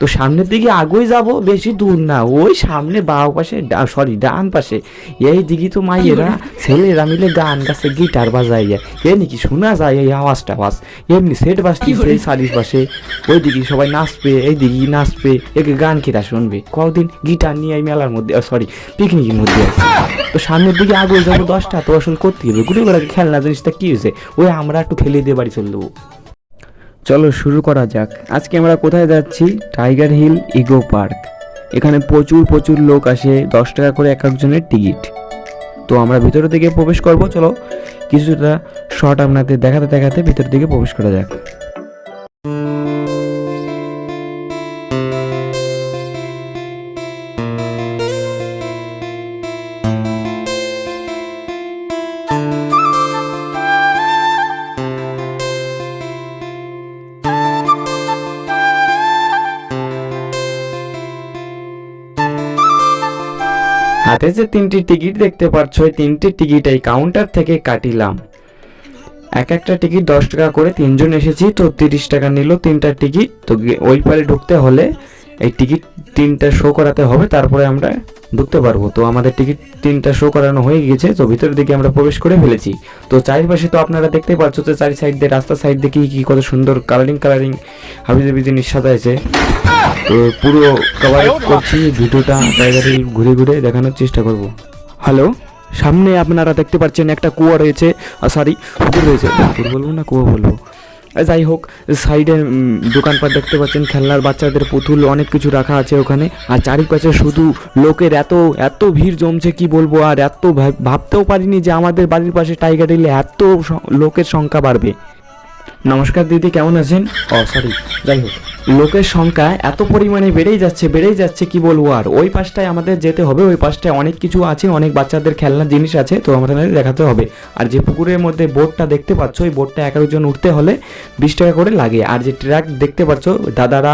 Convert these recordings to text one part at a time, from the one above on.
তো সামনের দিকে আগুই যাব বেশি দূর না। ওই সামনে বাউ পাশে সরি ডান পাশে। এই দিকে তো মাইয়েরা ছেলেরা মিলে গান গাছে গিটার বাজাইয়া। এ নাকি শোনা যায় এই আওয়াজটা আওয়াজ এমনি সেট বাজতেছে এই চারিশ পাশে ওই দিকে সবাই নাচবে এই দিকে নাচবে একে গান কিরা শুনবে। কদিন গিটার নিয়ে এই মেলার মধ্যে সরি পিকনিকের মধ্যে আছে। তো সামনের দিকে আগুয়ে যাব দশটা তো আসলে করতে হবে গুলি খেলনা জিনিসটা কি হয়েছে? ওই আমরা একটু খেলে দিয়ে বাড়ি চলে দেবো চলো শুরু করা যাক। আজকে আমরা কোথায় যাচ্ছি? টাইগার হিল ইগো পার্ক এখানে প্রচুর প্রচুর লোক আসে, দশ টাকা করে এক একজনের টিকিট। তো আমরা ভিতরের দিকে প্রবেশ করব, চলো। কিছুটা শর্ট আপনাদের দেখাতে দেখাতে ভিতরের দিকে প্রবেশ করা যাক। হাতে যে তিনটি টিকিট দেখতে পাচ্ছ ওই তিনটি টিকিট এই কাউন্টার থেকে কাটিলাম। এক একটা টিকিট দশ টাকা করে, তিনজন এসেছি, তো তিরিশ টাকা নিল তিনটা টিকিট। তো ওই পারে ঢুকতে হলে এই টিকিট তিনটা শো করাতে হবে, তারপরে আমরা ঢুকতে পারব। তো আমাদের টিকিট তিনটা শো করানো হয়ে গেছে তো ভিতরের দিকে আমরা প্রবেশ করে ফেলেছি। তো চারিপাশে তো আপনারা দেখতে পাচ্ছ যে চারি সাইড দিয়ে, রাস্তার সাইড দিয়ে কি কি কত সুন্দর কালারিং কালারিং হাবিজাবি জিনিস সাজাইছে তো পুরো কভার করছি, ভিডিওটা হিল ঘুরে ঘুরে দেখানোর চেষ্টা করব। হ্যালো সামনে আপনারা দেখতে পাচ্ছেন একটা কুয়া রয়েছে সরি পুকুর রয়েছে। পুকুর বলব না কুয়া বলব? যাই হোক, সাইডে দোকানপাট দেখতে পাচ্ছেন, খেলনার বাচ্চাদের পুতুল, অনেক কিছু রাখা আছে ওখানে। আর চারিপাশে শুধু লোকের এত এত ভিড় জমছে, কি বলব, আর এত ভাবতেও পারিনি যে আমাদের বাড়ির পাশে টাইগার হিলে এত লোকের সংখ্যা বাড়বে। নমস্কার দিদি, কেমন আছেন? ও সরি যাই হোক। লোকের সংখ্যা এত পরিমাণে বেড়েই যাচ্ছে বেড়েই যাচ্ছে, কি বলব আর? ওই পাশটায় আমাদের যেতে হবে, ওই পাশটায় অনেক কিছু আছে, অনেক বাচ্চাদের খেলনার জিনিস আছে, তো আমাদের দেখাতে হবে। আর যে পুকুরের মধ্যে বোটটা দেখতে পাচ্ছ, ওই বোটটা একজন উঠতে হলে বিশ টাকা করে লাগে। আর যে ট্র্যাক দেখতে পাচ্ছ, দাদারা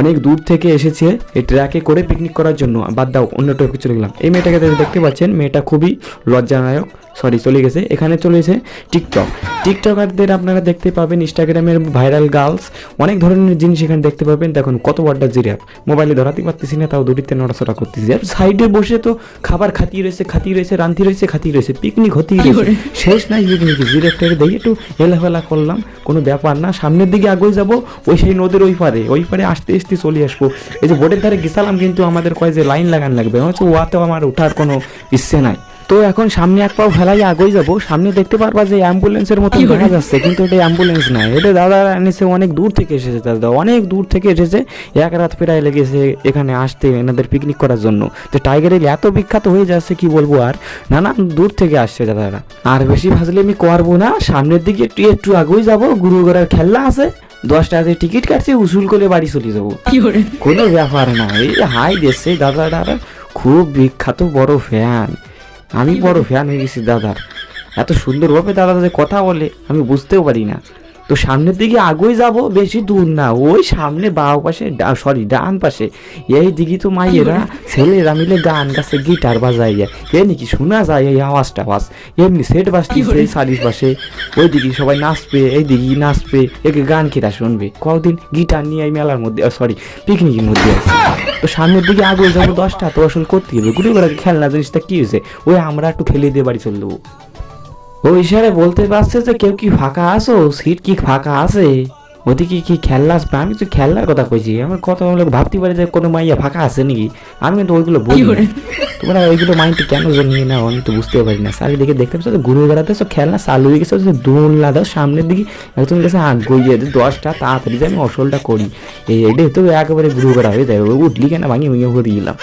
অনেক দূর থেকে এসেছে এই ট্র্যাকে করে পিকনিক করার জন্য। বাদ দাও, অন্য টপিক চলে গেলাম। এই মেয়েটাকে দেখতে পাচ্ছেন, মেয়েটা খুবই লজ্জানায়ক। সরি চলে গেছে। এখানে চলেছে টিকটক। টিকটকারদের আপনারা দেখতে পাবেন ইনস্টাগ্রামের ভাইরাল গার্লস। অনেক ধরনের জিনিস এখানে দেখতে পাবেন। দেখুন কত বড়টা জিরাপ মোবাইলে ধরাতে পারতেছি না তাও দুটিতে নড়াচড়া করতেছি। আর সাইডে বসে তো খাবার খাতিয়ে রয়েছে খাতিয়ে রয়েছে রান্তি রয়েছে খাতিয়ে রয়েছে পিকনিক হতেই রয়েছে। শেষ নাই পিকনিক জিরাফটাকে দেখি একটু হেলাফেলা করলাম। কোনো ব্যাপার না সামনের দিকে আগে যাব ওই সেই নদীর ওই পারে। ওই পারে আসতে আসতে চলে আসব। এই যে বোটের ধারে গেছিলাম কিন্তু আমাদের কয় যে লাইন লাগান লাগবে হচ্ছে ওয়াতেও আমার ওঠার কোনো ইচ্ছে নাই। তো এখন সামনে এক পাও ফেলাই আগেই যাব। সামনে দেখতে পারবা যে অ্যাম্বুলেন্সের মতো দেখা যাচ্ছে কিন্তু এটা অ্যাম্বুলেন্স না এটা দাদা এনেছে অনেক দূর থেকে এসেছে দাদা অনেক দূর থেকে এসেছে। এক রাত প্রায় লেগেছে এখানে আসতে এনাদের পিকনিক করার জন্য। তো টাইগার হিল এত বিখ্যাত হয়ে যাচ্ছে কি বলব আর? নানান দূর থেকে আসছে দাদারা আর বেশি ভাজলে আমি করব না। সামনের দিকে একটু একটু আগেই যাব। গুরু ঘোড়ার খেলনা আছে। দশ টাকা টিকিট কাটছে উসুল করে বাড়ি চলে যাব। কোনো ব্যাপার না এই হাই দেশে দাদারা খুব বিখ্যাত বড় ফ্যান আমি বড় ফ্যান হয়ে গেছি দাদার এত সুন্দরভাবে দাদা দাদা কথা বলে, আমি বুঝতেও পারি না। তো সামনের দিকে আগুই যাব বেশি দূর না। ওই সামনে বাউ পাশে সরি ডান পাশে। এই দিকে তো মাইয়েরা ছেলেরা মিলে গান গাছে গিটার বাজাইয়া। এ নাকি শোনা যায় এই আওয়াজটা আওয়াজ এমনি সেট বাজতেছে এই চারিশ পাশে ওই দিকে সবাই নাচবে এই দিকে নাচবে একে গান কিরা শুনবে। কদিন গিটার নিয়ে এই মেলার মধ্যে সরি পিকনিকের মধ্যে আছে। তো সামনের দিকে আগে যাব দশটা তো আসলে করতে হবে। গুলি করে খেলনা জিনিসটা কি হয়েছে? ওই আমরা একটু খেলে দিয়ে বাড়ি চলে দেবো ও ইশারে বলতে পারছে যে কেউ কি ফাঁকা আসো সিট কি ফাঁকা আছে? ওদিকে কি খেলনা আসবে আমি তো খেলনার কথা কইছি। আমার কথা হলো ভাবতে পারি যে কোনো মাইয়া ফাঁকা আছে নাকি? আমি কিন্তু ওইগুলো বলি। তোমরা ওইগুলো মাইন্ডে কেন জানিয়ে না আমি তো বুঝতে পারি না। চারিদিকে দেখতে পাচ্ছ গুরু বেড়াতে সব খেলনা চালু হয়ে গেছে দোলনা দাও সামনের দিকে একদম গেছে আগ গইয়ে দশটা তাড়াতাড়ি যে আমি অসলটা করি। এই এটা তো একেবারে গুরু বেড়া হয়ে যায়। ওই উঠলি কেন? ভাঙিয়ে ভেঙে ভরে গেলাম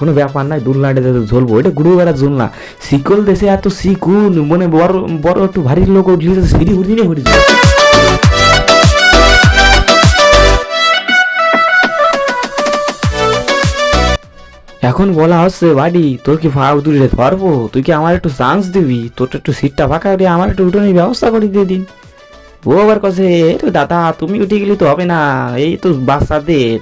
কোনো ব্যাপার নাই, দুলনাটে ঝলবো এটা গুরু বেড়া ঝুলনা। শিকল দেশে এত শিকুন মানে বড় বড় একটু ভারী লোক উঠলি সিঁড়ি নিয়ে হুড়ি এখন বলা হচ্ছে, বাড়ি, তোর কি ফাঁকা তুলে পারব তুই কি আমার একটু চান্স দিবি? তোর একটু সিটটা ফাঁকা দিয়ে আমার একটু উঠোনের ব্যবস্থা করে দিয়ে দিন। ও আবার কাছে দাদা, তুমি উঠে গেলে তো হবে না, এই তো বাচ্চাদের।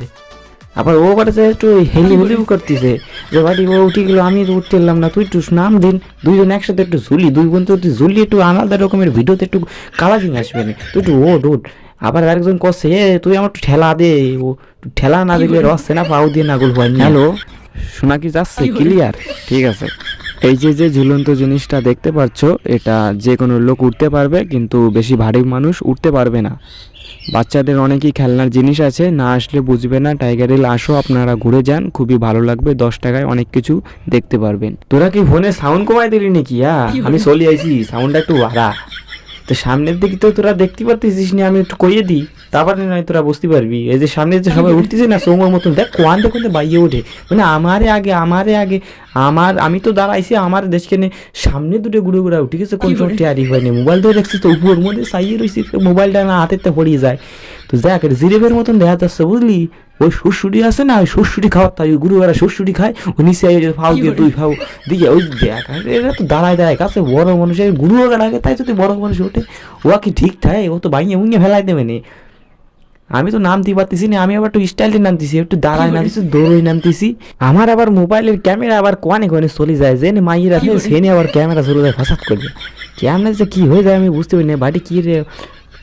আবার ও বাড়িতে একটু হেলি হেলি করতেছে। যে বাড়ি ও উঠে গেলো আমি তো উঠতে পারলাম না তুই একটু নাম দিন। দুইজন একসাথে একটু ঝুলি দুই বোন তো একটু ঝুলি একটু আলাদা রকমের ভিডিওতে একটু কালারিং আসবে না। তুই একটু ওট ওট আবার আরেকজন কষে এ তুই আমার একটু ঠেলা দে। ও ঠেলা না দিলে রসছে না পাও দিয়ে নাগুল হয় হ্যালো? শোনা কি যাচ্ছে? ক্লিয়ার? ঠিক আছে। এই যে যে ঝুলন্ত জিনিসটা দেখতে পাচ্ছ এটা যে কোনো লোক উঠতে পারবে কিন্তু বেশি ভারী মানুষ উঠতে পারবে না। বাচ্চাদের অনেকই খেলনার জিনিস আছে না আসলে বুঝবে না। টাইগার হিল আসো আপনারা ঘুরে যান খুবই ভালো লাগবে দশ টাকায় অনেক কিছু দেখতে পারবেন। তোরা কি ফোনে সাউন্ড কমাই দিলি নাকি হ্যাঁ আমি চলে আইছি সাউন্ডটা একটু ভাড়া তো সামনের দিকে তো তোরা দেখতে পারতেছিস না আমি একটু কইয়ে দিই। তারপরে নয় তোরা বুঝতে পারবি। এই যে সামনে যে সবাই উঠতেছে না সোমর মতন দেখ কোয়ান দেখুন বাইয়ে ওঠে। মানে আমারে আগে আমারে আগে আমার আমি তো দাঁড়াইছি আমার দেশকে নিয়ে সামনে দুটো গুড়ে গুড়া উঠে গেছে কোন সময় টিয়ারি হয়নি মোবাইল তো দেখছিস তো উপর মধ্যে সাইয়ে রয়েছে মোবাইলটা না হাতেতে পড়িয়ে যায়। তো দেখ জিরেবের মতন দেখা যাচ্ছে বুঝলি? ওই সুরসুটি আছে না ওই সুরসুটি খাওয়ার তাই ওই গুরু ওরা সুরসুটি খায় ও নিচে ফাউ দিয়ে দুই ফাউ দিয়ে ওই দেখ এরা তো দাঁড়ায় দাঁড়ায় কাছে বড় মানুষের গুরু আগে তাই যদি বড় মানুষ ওঠে ও কি ঠিক থাকে ও তো বাইয়ে ফেলাই দেবে না। আমি তো নামতে পারতেছি না আমি আবার একটু স্টাইলে নামতেছি একটু দাঁড়ায় নামতেছি দৌড়ই নামতেছি আমার আবার মোবাইলের ক্যামেরা আবার কোয়ানে কোয়ানে চলে যায় যে মাইয়ের আছে সে আবার ক্যামেরা চলে যায় ফাঁসাত করবে ক্যামেরা যে কী হয়ে যায় আমি বুঝতে পারি না বাড়ি কী রে?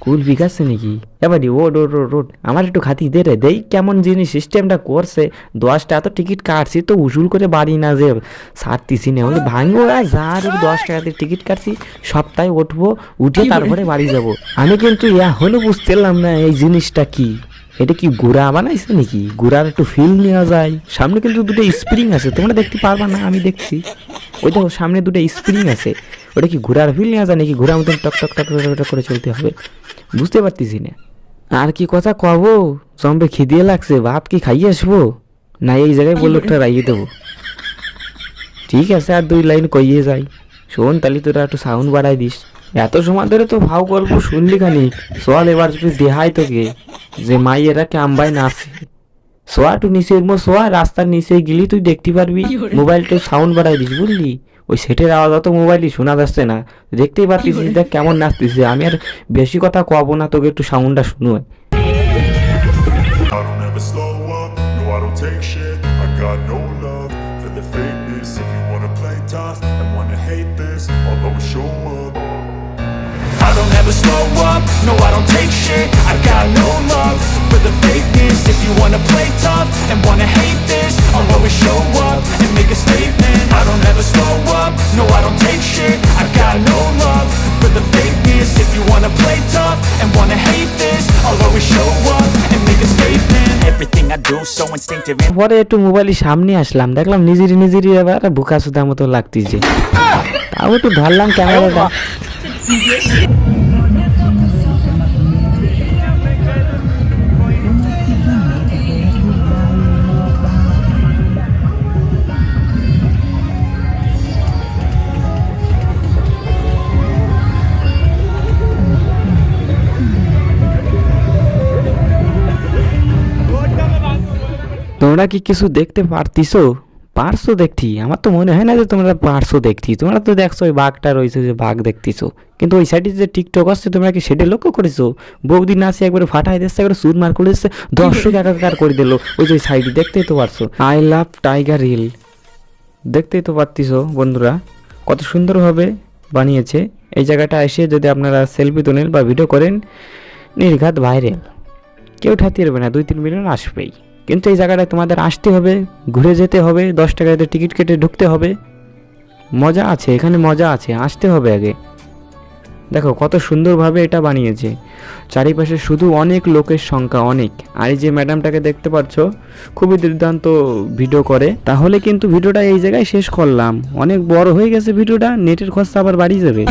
কুল বিকাশছে নাকি? এবারে রোড রোড রোড আমার একটু খাতি দে রে দেই কেমন জিনিস সিস্টেমটা করছে। দশটা এত টিকিট কাটছি তো উসুল করে বাড়ি না যে সারতিছি না। বলে ভাঙবো আর যা আর দশ টাকাতে টিকিট কাটছি সপ্তাহে উঠবো উঠে তারপরে বাড়ি যাব। আমি কিন্তু এখনও বুঝতে পারলাম না এই জিনিসটা কি। এটা কি গুড়া বানাইছে নাকি? গুড়ার একটু ফিল নেওয়া যায়। সামনে কিন্তু দুটো স্প্রিং আছে তোমরা দেখতে পারবা না আমি দেখছি। ওই দেখো সামনে দুটো স্প্রিং আছে। ওটা কি ঘোড়ার ফিল নেওয়া যায় নাকি ঘোড়ার মতন টক টক টক টক করে চলতে হবে? বুঝতে পারতেছি না। আর কি কথা কব? জম্বে খিদিয়ে লাগছে, ভাত কি খাইয়ে আসব? না, এই জায়গায় বলল একটা রাইয়ে দেবো। ঠিক আছে, আর দুই লাইন কইয়ে যাই। শোন তাহলে তোরা একটু সাউন্ড বাড়াই দিস। এত সময় ধরে তো ভাও গল্প শুনলি খানি সোয়াল এবার যদি দেহাই তোকে যে মাইয়েরা ক্যাম্বাই নাচে। সোয়া একটু নিচে সোয়া রাস্তার নিচে গেলি তুই দেখতে পারবি। মোবাইলটা সাউন্ড বাড়াই দিস, বুঝলি? ওই সেটের আওয়াজ অত মোবাইলই শোনা যাচ্ছে না। দেখতেই পারতিস দেখ কেমন নাচতিস আমি আর বেশি কথা কব না তোকে একটু সাউন্ডটা শুনো I don't ever slow up, no I don't take shit. I got no so instinctive পরে একটু মোবাইলের সামনে আসলাম দেখলাম নিজেরই নিজেরই এবার বুকা সুদা মতো লাগতেছে। তাও একটু ধরলাম ক্যামেরাটা। তোমরা কি কিছু দেখতে পারতিছো পারছ দেখছি। আমার তো মনে হয় না যে তোমরা পারছ দেখছি। তোমরা তো দেখছ ওই বাঘটা রয়েছে যে বাঘ দেখতেছো কিন্তু ওই সাইডে যে টিকটক আসছে তোমরা কি সেটা লক্ষ্য করেছ? বৌদি নাচে একবারে ফাটাই দিচ্ছে একবারে সুর মার করে দিচ্ছে দর্শক একাকার করে দিল। ওই যে সাইডে দেখতেই তো পারছ। আই লাভ টাইগার হিল দেখতেই তো পারতিছো বন্ধুরা। কত সুন্দরভাবে বানিয়েছে। এই জায়গাটা এসে যদি আপনারা সেলফি তোলেন বা ভিডিও করেন, নির্ঘাত ভাইরাল কেউ ঠাতে পারবে না, দুই তিন মিলিয়ন আসবেই। কিন্তু এই জায়গাটায় তোমাদের আসতে হবে, ঘুরে যেতে হবে, দশ টাকাতে টিকিট কেটে ঢুকতে হবে। মজা আছে, এখানে মজা আছে, আসতে হবে আগে। দেখো, কত সুন্দরভাবে এটা বানিয়েছে। চারিপাশে শুধু অনেক লোকের সংখ্যা অনেক। আর এই যে ম্যাডামটাকে দেখতে পাচ্ছ, খুবই দুর্দান্ত ভিডিও করে। তাহলে কিন্তু ভিডিওটা এই জায়গায় শেষ করলাম। অনেক বড় হয়ে গেছে ভিডিওটা, নেটের খরচা আবার বাড়িয়ে যাবে